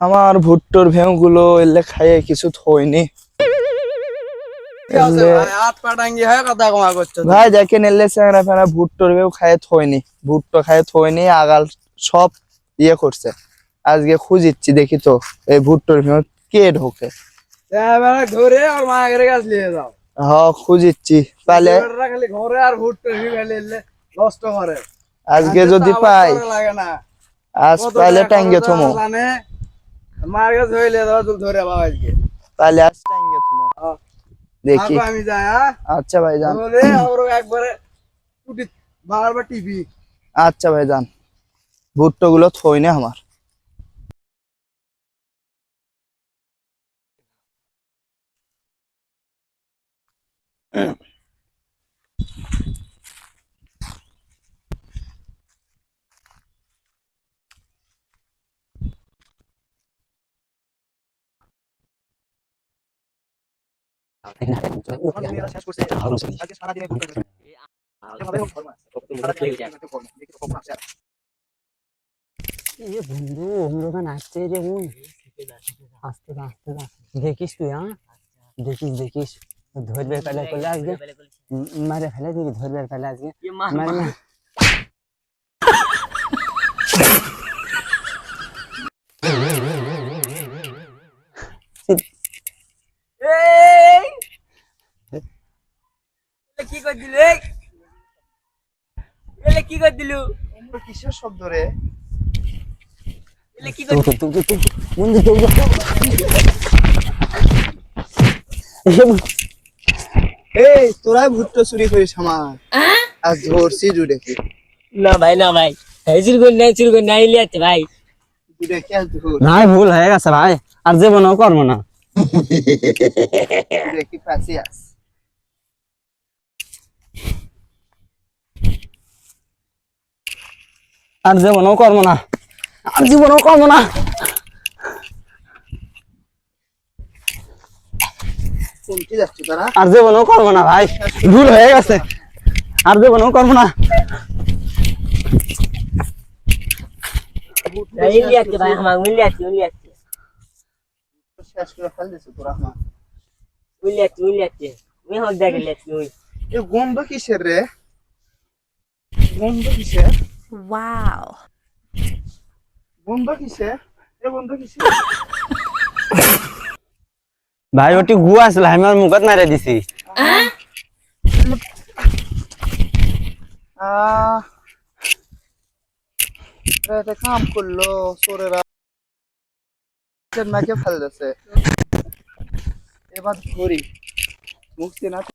আমার ভুট্টোর ভেউ গুলো এলে খাইয়ে কিছু থইনি। হয়ে ভাই দেখেন এলে স্যাংরা ফেরা ভুট্টোর ভেউ খাইয়ে থইনি। ভুট্টো খাইয়ে থইনি আগাল সব ইয়ে করছে। আজকে খুঁজিচ্ছি দেখি তো এই ভুট্টোর ভেউ কে ঢোকে। এবারে ধরে আর মায়ের কাছে নিয়ে যাও। হ খুঁজিচ্ছি। তাহলে ঘরে আর ভুট্টো নষ্ট করে। আজকে যদি পাই না। আজ পাইলে টাঙ্গে থমো। জানে? কাছে হইলে ধরে বাবা আজকে। তাহলে আজ টাঙ্গে থমো। হ্যাঁ। দেখি। আমি যাই হ্যাঁ? আচ্ছা ভাই যান। একবারে বারবার টিভি। আচ্ছা ভাই যান। ভুট্টো গুলো থইনি আমার। এ বন্ধু অম্রগান আসছে রে বোন আসতে দা আসতে দা দেখিস তুই হ্যাঁ দেখিস দেখিস ধরবে পেলে করলে আজকে উম, মারে ফেলে দিবি ধরবে পেলে আজকে মারে না কি করে দিলে এলে কি করে দিলু? কিসের শব্দ রে? এলে কি তো তো তো তো বন্ধু তো এই তোরা ভুট্টো চুরি করিস আমার। আজ ধরছি না ভাই না ভাই। এই চুরি করে নাই চুরি করে নাই লিয়াতে ভাই। নাই ভুল হয়ে গেছে ভাই। আর জীবনও করব না। আর জীবনও করব না। আর জীবনও করব না। আর জীবনও করব না ভাই ভুল হয়ে গেছে। আর জীবনও করব না। গন্ধ কিসের রে? গন্ধ কিসের? এ গন্ধ কিসের ভাই ওটি গু আসলে আমি আর মুখত মারে দিছি। আহ। এরা কাম করল চোরেরা। মাকে ফেল দিছে এবার ধরি। মুক্তি না